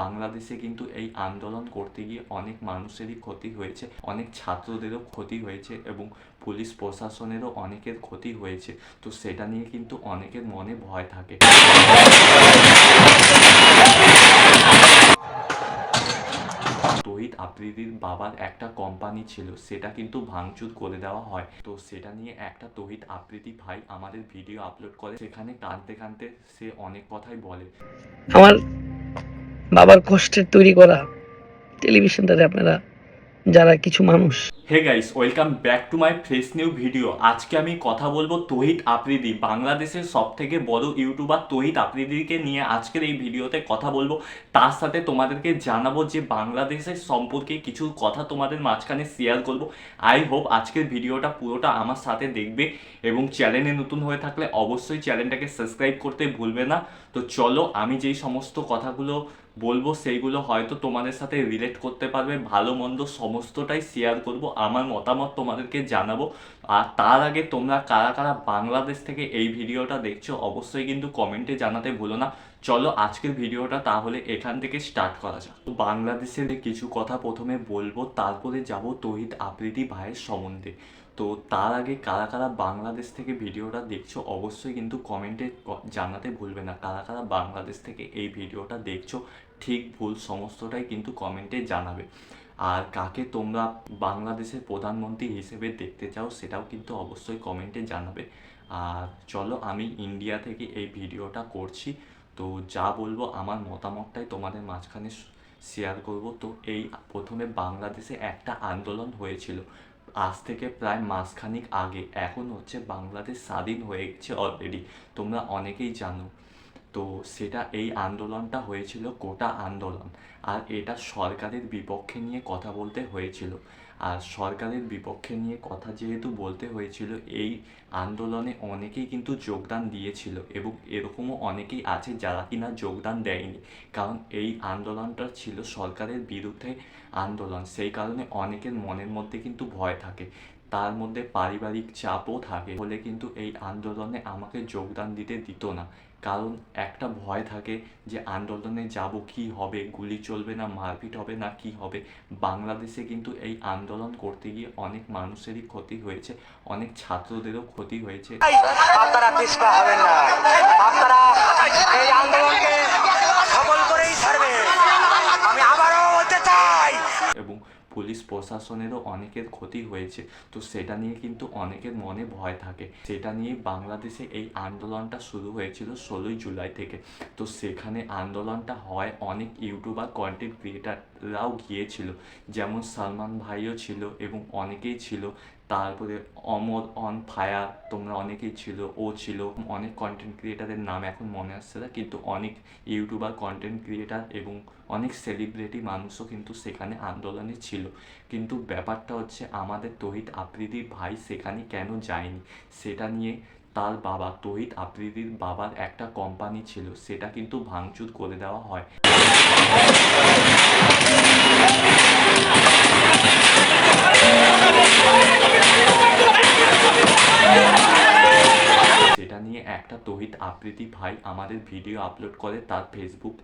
বাংলাদেশে কিন্তু এই আন্দোলন করতে গিয়ে অনেক মানুষেরই ক্ষতি হয়েছে, অনেক ছাত্রদেরও ক্ষতি হয়েছে এবং পুলিশ প্রশাসনেরও অনেকের ক্ষতি হয়েছে। তো সেটা নিয়ে কিন্তু অনেকের মনে ভয় থাকে। তহিদ আফ্রিদির বাবার একটা কোম্পানি ছিল, সেটা কিন্তু ভাঙচুর করে দেওয়া হয়। তো সেটা নিয়ে একটা তহিদ আফ্রিদি ভাই আমাদের ভিডিও আপলোড করে, সেখানে কাঁদতে কাঁদতে সে অনেক কথাই বলে। আমার বাবার কষ্টের তৈরি করা টেলিভিশন তাতে আপনারা যারা কিছু মানুষ hey guys welcome back to my fresh new video আজকে আমি কথা বলব তহিদ আফ্রিদি বাংলাদেশের সব থেকে বড় ইউটিউবার তহিদ আফ্রিদিকে নিয়ে আজকের এই ভিডিওতে কথা বলব। তার সাথে তোমাদেরকে জানাব যে বাংলাদেশের সম্পর্কে কিছু কথা তোমাদের মাঝখানে শেয়ার করব। আই হোপ আজকের ভিডিওটা পুরোটা আমার সাথে দেখবে এবং চ্যানেলে নতুন হয়ে থাকলে অবশ্যই চ্যানেলটাকে সাবস্ক্রাইব করতে ভুলবে না। তো চলো, আমি যেই সমস্ত কথাগুলো বলব, সেইগুলো হয়তো তোমাদের সাথে রিলেট করতে পারবে। ভালো মন্দ সমস্তটাই শেয়ার করব। আমার মতামত তোমাদেরকে জানাব। আর তার আগে তোমরা কারা কারা বাংলাদেশ থেকে এই ভিডিওটা দেখছ, অবশ্যই কিন্তু কমেন্টে জানাতে ভুলো না। চলো আজকের ভিডিওটা তাহলে এখান থেকে স্টার্ট করা যাক। তো বাংলাদেশের কিছু কথা প্রথমে বলব, তারপরে যাব তহিদ আফ্রিদি ভাইয়ের সম্বন্ধে। তো তার আগে কারা কারা বাংলাদেশ থেকে ভিডিওটা দেখছ, অবশ্যই কিন্তু কমেন্টে জানাতে ভুলবে না। কারা কারা বাংলাদেশ থেকে এই ভিডিওটা দেখছ, ঠিক ভুল সমস্তটাই কিন্তু কমেন্টে জানাবে। আর কাকে তোমরা বাংলাদেশের প্রধানমন্ত্রী হিসেবে দেখতে চাও সেটাও কিন্তু অবশ্যই কমেন্টে জানাবে। আর চলো আমি ইন্ডিয়া থেকে এই ভিডিওটা করছি। তো যা বলব আমার মতামতটাই তোমাদের মাঝখানে শেয়ার করব। তো এই প্রথমে বাংলাদেশে একটা আন্দোলন হয়েছিল। আজ থেকে প্রায় মাসখানিক আগে। এখন হচ্ছে বাংলাদেশ স্বাধীন হয়ে অলরেডি তোমরা অনেকেই জানো। তো সেটা এই আন্দোলনটা হয়েছিল কোটা আন্দোলন। আর এটা সরকারের বিপক্ষে নিয়ে কথা বলতে হয়েছিল। আর সরকারের বিপক্ষে নিয়ে কথা যেহেতু বলতে হয়েছিল, এই আন্দোলনে অনেকেই কিন্তু যোগদান দিয়েছিল এবং এরকমও অনেকেই আছে যারা কিনা যোগদান দেয়নি। কারণ এই আন্দোলনটা ছিল সরকারের বিরুদ্ধে আন্দোলন। সেই কারণে অনেকের মনের মধ্যে কিন্তু ভয় থাকে। তার মধ্যে পারিবারিক চাপও থাকে। বলে কিন্তু এই আন্দোলনে আমাকে যোগদান দিতে দিত না। কারণ একটা ভয় থাকে যে আন্দোলনে যাব কি হবে, গুলি চলবে না, মারপিট হবে না, কি হবে? বাংলাদেশে কিন্তু এই আন্দোলন করতে গিয়ে অনেক মানুষেরই ক্ষতি হয়েছে, অনেক ছাত্রদেরও ক্ষতি হয়েছে। আপনারা হবেন না আপনারা এই আন্দোলনকে সফল করেই ছাড়বে আমি আবারও বলতে চাই এবং পুলিশ প্রশাসনেরও অনেকের ক্ষতি হয়েছে। তো সেটা নিয়ে কিন্তু অনেকের মনে ভয় থাকে। সেটা নিয়ে বাংলাদেশে এই আন্দোলনটা শুরু হয়েছিল ষোলোই জুলাই থেকে। তো সেখানে আন্দোলনটা হয় অনেক ইউটিউবার কন্টেন্ট ক্রিয়েটাররাও গিয়েছিল। যেমন সালমান ভাইও ছিল এবং অনেকেই ছিল। তারপরে অমর, অন ফায়ার, তোমরা অনেকেই ছিল, ও ছিল, অনেক কন্টেন্ট ক্রিয়েটারের নাম এখন মনে আসছে না, কিন্তু অনেক ইউটিউবার কন্টেন্ট ক্রিয়েটার এবং অনেক সেলিব্রিটি মানুষও কিন্তু সেখানে আন্দোলনে ছিল। কিন্তু ব্যাপারটা হচ্ছে আমাদের তহিদ আফ্রিদির ভাই সেখানে কেন যায়নি? সেটা নিয়ে তার বাবা তহিদ আফ্রিদির বাবার একটা কোম্পানি ছিল, সেটা কিন্তু ভাঙচুর করে দেওয়া হয়। সেটা নিয়ে একটা তহিদ আফ্রিদি ভাই আমাদের ভিডিও আপলোড করে তার ফেসবুক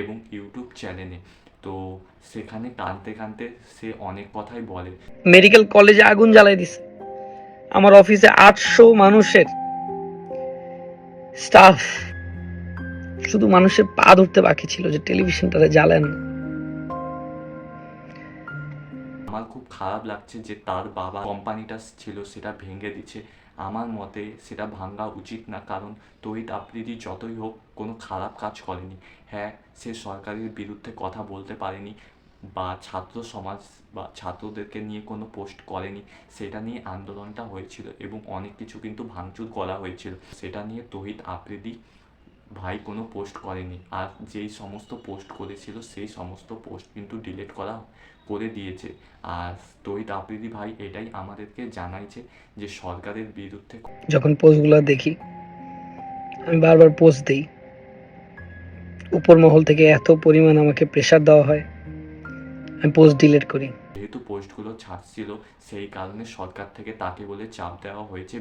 এবং ইউটিউব চ্যানেলে তো সেখানে কাঁদতে কাঁদতে সে অনেক কথাই বলে। মেডিকেল কলেজে আগুন জ্বালাই দিছে। আমার অফিসে আটশো মানুষের স্টাফ শুধু মানুষের পা ধরতে বাকি ছিল যে টেলিভিশনটাতে জ্বালেন। আমার খুব খারাপ লাগছে যে তার বাবা কোম্পানিটা ছিল সেটা ভেঙে দিচ্ছে। আমার মতে সেটা ভাঙা উচিত না, কারণ তহিদ আফ্রিদি যতই হোক কোনো খারাপ কাজ করেনি। হ্যাঁ সে সরকারের বিরুদ্ধে কথা বলতে পারেনি বা ছাত্র সমাজ বা ছাত্রদেরকে নিয়ে কোনো পোস্ট করেনি, সেটা নিয়ে আন্দোলনটা হয়েছিল এবং অনেক কিছু কিন্তু ভাঙচুর করা হয়েছিল। সেটা নিয়ে তহিদ আফ্রিদি ভাই কোনো পোস্ট করেনি। আর যেই সমস্ত পোস্ট করেছিল, সেই সমস্ত পোস্ট কিন্তু ডিলিট করা করে দিয়েছে। আর তৈত আফ্রিদি ভাই এটাই আমাদেরকে জানাইছে যে সরকারের বিরুদ্ধে যখন পোস্টগুলো দেখি, আমি বারবার পোস্ট দিই। উপর মহল থেকে এত পরিমাণ আমাকে প্রেশার দেওয়া হয়, আমি পোস্ট ডিলিট করি। যেহেতু পোস্টগুলো ছাড়ছিল, সেই কারণে সরকার থেকে তাকে বলে চাপ দেওয়া হয়েছে।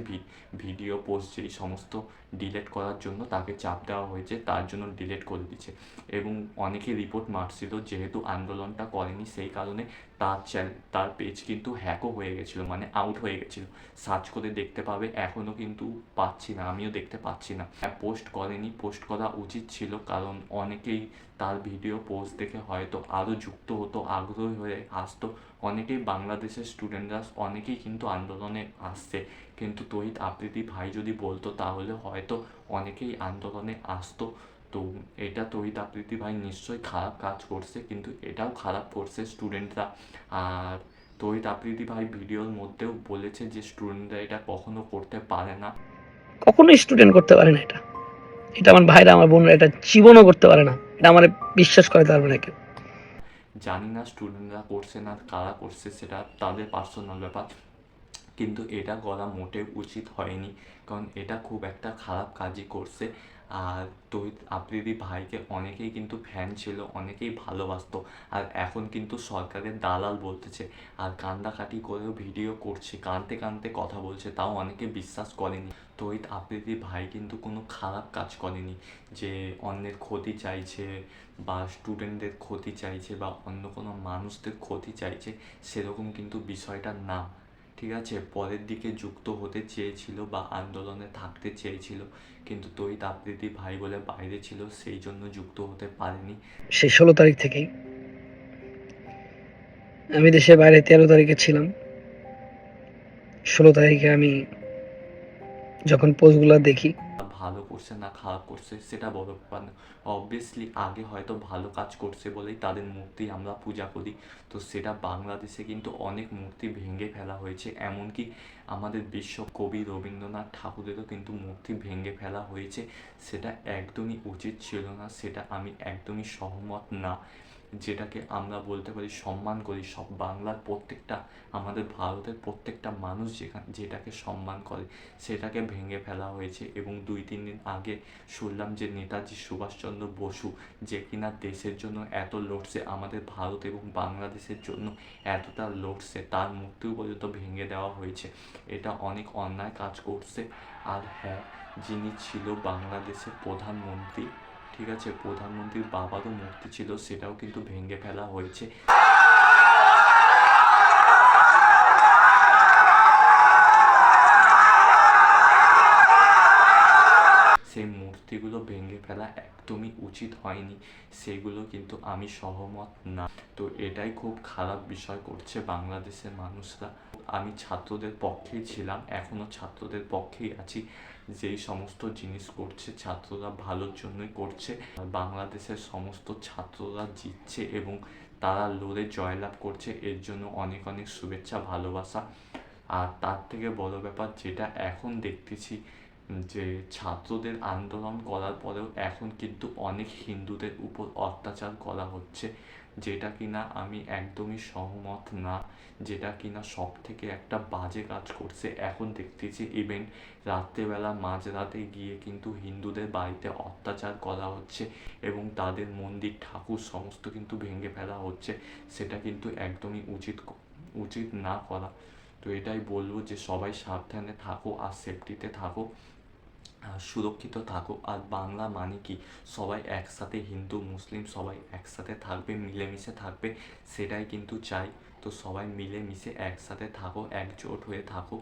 ভিডিও পোস্ট যেই সমস্ত ডিলেট করার জন্য তাকে চাপ দেওয়া হয়েছে, তার জন্য ডিলেট করে দিচ্ছে। এবং অনেকে রিপোর্ট মারছিল, যেহেতু আন্দোলনটা করেনি, সেই কারণে তার চ্যানেল তার পেজ কিন্তু হ্যাকও হয়ে গেছিল মানে আউট হয়ে গেছিল। সার্চ করে দেখতে পাবে এখনও কিন্তু পাচ্ছি না, আমিও দেখতে পাচ্ছি না। পোস্ট করেনি, পোস্ট করা উচিত ছিল, কারণ অনেকেই তার ভিডিও পোস্ট দেখে হয়তো আরও যুক্ত হতো, আগ্রহী হয়ে আসতো অনেকেই বাংলাদেশের স্টুডেন্টরা অনেকেই কিন্তু আন্দোলনে আসছে। কিন্তু তহিত আবৃত্তি ভাই যদি বলতো, তাহলে হয়তো অনেকেই আন্দোলনে আসতো। তো এটা তহিত আবৃত্তি ভাই নিশ্চয়ই খারাপ কাজ করছে, কিন্তু এটাও খারাপ করছে স্টুডেন্টরা আর তহিত আবৃত্তি ভাই ভিডিওর মধ্যেও বলেছে যে স্টুডেন্টরা এটা কখনো করতে পারে না। কখনোই স্টুডেন্ট করতে পারে না এটা। এটা আমার ভাইরা, আমার বোনরা এটা জীবনও করতে পারে না। এটা আমার বিশ্বাস করে পারবে না কেউ। জানি না স্টুডেন্টরা করছে না, কারা করছে সেটা তাদের পার্সোনাল ব্যাপার। কিন্তু এটা করা মোটেও উচিত হয়নি। কারণ এটা খুব একটা খারাপ কাজই করছে। আর তহিত আফ্রিদি ভাইকে অনেকেই কিন্তু ফ্যান ছিল, অনেকেই ভালোবাসতো। আর এখন কিন্তু সরকারের দালাল বলতেছে, আর কান্দাকাটি করেও ভিডিও করছে, কানতে কানতে কথা বলছে, তাও অনেকে বিশ্বাস করেনি। তহিত আফ্রিদি ভাই কিন্তু কোনো খারাপ কাজ করেনি, যে অন্যের ক্ষতি চাইছে বা স্টুডেন্টদের ক্ষতি চাইছে বা অন্য কোনো মানুষদের ক্ষতি চাইছে, সেরকম কিন্তু বিষয়টা না। ঠিক আছে, পরের দিকে যুক্ত হতে চেয়েছিল বা আন্দোলনে থাকতে চেয়েছিল, কিন্তু তৈ আবৃত্তি ভাই বলে বাইরে ছিল, সেই জন্য যুক্ত হতে পারেনি। সেই ষোলো তারিখ থেকেই আমি দেশের বাইরে তেরো তারিখে ছিলাম। ষোলো তারিখে আমি যখন পোস্টগুলো দেখি ভালো করছে না খারাপ করছে সেটা বড় ব্যাপার না অবভিয়াসলি আগে হয়তো ভালো কাজ করছে বলেই তাদের মূর্তি আমরা পূজা করি। তো সেটা বাংলাদেশে কিন্তু অনেক মূর্তি ভেঙে ফেলা হয়েছে। এমনকি আমাদের বিশ্ব কবি রবীন্দ্রনাথ ঠাকুরেরও কিন্তু মূর্তি ভেঙে ফেলা হয়েছে। সেটা একদমই উচিত ছিল না, সেটা আমি একদমই সহমত না। যেটাকে আমরা বলতে পারি সম্মান করি। সব বাংলার প্রত্যেকটা, আমাদের ভারতের প্রত্যেকটা মানুষ যেখানে, যেটাকে সম্মান করে, সেটাকে ভেঙে ফেলা হয়েছে এবং দুই তিন দিন আগে শুনলাম যে নেতাজি সুভাষচন্দ্র বসু যে কিনা দেশের জন্য এত লড়ছে, আমাদের ভারত এবং বাংলাদেশের জন্য এতটা লড়ছে, তার মূর্তিও পর্যন্ত ভেঙে দেওয়া হয়েছে। এটা অনেক অন্যায় কাজ করছে। আর হ্যাঁ যিনি ছিল বাংলাদেশের প্রধানমন্ত্রী ঠিক আছে, প্রধানমন্ত্রীর বাবারও মূর্তি ছিল, সেটাও কিন্তু ভেঙে ফেলা হয়েছে। সেই মূর্তিগুলো ভেঙে ফেলা একদমই উচিত হয়নি, সেগুলো কিন্তু আমি সহমত না। তো এটাই খুব খারাপ বিষয় করছে বাংলাদেশের মানুষরা। আমি ছাত্রদের পক্ষেই ছিলাম এখনও ছাত্রদের পক্ষেই আছি। যেই সমস্ত জিনিস করছে, ছাত্ররা ভালোর জন্যই করছে, বাংলাদেশের সমস্ত ছাত্ররা জিতছে এবং তারা লড়ে জয়লাভ করছে, এর জন্য অনেক অনেক শুভেচ্ছা, ভালোবাসা। আর তার থেকে বড় ব্যাপার যেটা এখন দেখতেছি, যে ছাত্রদের আন্দোলন করার পরেও এখন কিন্তু অনেক হিন্দুদের উপর অত্যাচার করা হচ্ছে। যেটা কিনা আমি একদমই সহমত না, যেটা কিনা সব থেকে একটা বাজে কাজ করছে। এখন দেখতেছি ইভেন্ট রাত্রেবেলা মাঝরাতে গিয়ে কিন্তু হিন্দুদের বাড়িতে অত্যাচার করা হচ্ছে এবং তাদের মন্দির, ঠাকুর সমস্ত কিন্তু ভেঙে ফেলা হচ্ছে। সেটা কিন্তু একদমই উচিত উচিত না করা। তো এটাই বলব যে সবাই সাবধানে থাকো আর সেফটিতে থাকো। সুরক্ষিত থাকুক। আর বাংলা মানে কি? সবাই একসাথে হিন্দু, মুসলিম সবাই একসাথে থাকবে, মিলেমিশে থাকবে, সেটাই কিন্তু চাই। তো সবাই মিলেমিশে একসাথে থাকো, একজোট হয়ে থাকো।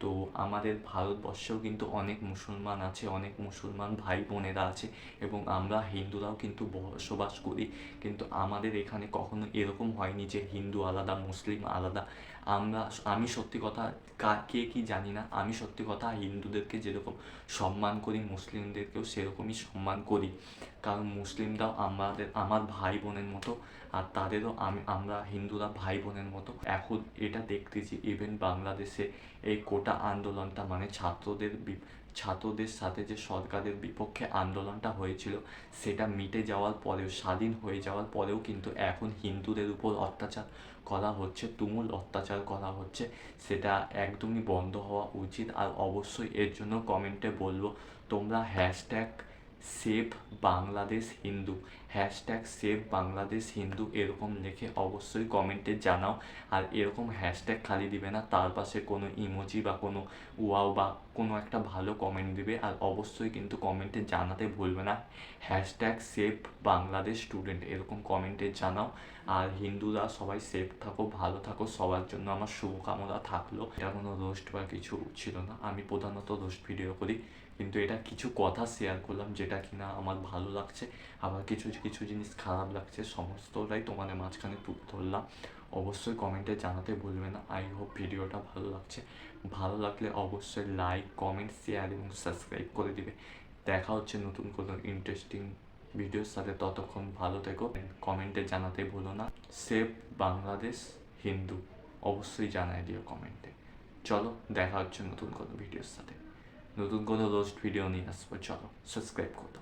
তো আমাদের ভারতবর্ষেও কিন্তু অনেক মুসলমান আছে, অনেক মুসলমান ভাই বোনেরা আছে এবং আমরা হিন্দুরাও কিন্তু বসবাস করি। কিন্তু আমাদের এখানে কখনো এরকম হয়নি যে হিন্দু আলাদা, মুসলিম আলাদা। আমরা আমি সত্যি কথা কে কি জানি না, আমি সত্যি কথা হিন্দুদেরকে যেরকম সম্মান করি, মুসলিমদেরকেও সেরকমই সম্মান করি। কারণ মুসলিমরাও আমাদের, আমার ভাই বোনের মতো আর তাদেরও আমি, আমরা হিন্দুরা ভাই বোনের মতো। এখন এটা দেখতেছি ইভেন বাংলাদেশে এই কোটা আন্দোলনটা মানে ছাত্রদের ছাত্রদের সাথে যে সরকারের বিপক্ষে আন্দোলনটা হয়েছিল, সেটা মিটে যাওয়ার পরেও, স্বাধীন হয়ে যাওয়ার পরেও কিন্তু এখন হিন্দুদের উপর অত্যাচার করা হচ্ছে, তুমুল অত্যাচার করা হচ্ছে। সেটা একদমই বন্ধ হওয়া উচিত। আর অবশ্যই এর জন্য কমেন্টে বলব, তোমরা hashtag save Bangladesh Hindu. Hashtag save Bangladesh Hindu এরকম লিখে অবশ্যই কমেন্টে জানাও। আর এরকম হ্যাশট্যাগ খালি দিবে না, তার পাশে কোনো ইমোজি বা কোনো ওয়াও বা কোনো একটা ভালো কমেন্ট দিবে আর অবশ্যই কিন্তু কমেন্টে জানাতে ভুলবে না। হ্যাশট্যাগ সেভ বাংলাদেশ স্টুডেন্ট এরকম কমেন্টে জানাও। আর হিন্দুরা সবাই সেফ থাকো, ভালো থাকো, সবার জন্য আমার শুভকামনা থাকল। এটা কোনো রোস্ট বা কিছু ছিল না। আমি প্রধানত রোস্ট ভিডিও করি। কিন্তু এটা কিছু কথা শেয়ার করলাম যেটা কিনা আমার ভালো লাগছে। আবার কিছু কিছু জিনিস খারাপ লাগছে, সমস্তটাই তোমাদের মাঝখানে তুলে ধরলাম। অবশ্যই কমেন্টে জানাতে ভুলবে না। আই হোপ ভিডিওটা ভালো লাগছে। ভালো লাগলে অবশ্যই লাইক কমেন্ট শেয়ার এবং সাবস্ক্রাইব করে দিবে। দেখা হচ্ছে নতুন কোনো ইন্টারেস্টিং ভিডিওর সাথে। ততক্ষণ ভালো থেকো। কমেন্টে জানাতে ভুলো না। সেভ বাংলাদেশ হিন্দু অবশ্যই জানাই দিও কমেন্টে চলো, দেখা হচ্ছে নতুন কোনো ভিডিওর সাথে। নতুন কোনো রোস্ট ভিডিও নিয়ে আসব। চলো সাবস্ক্রাইব করো।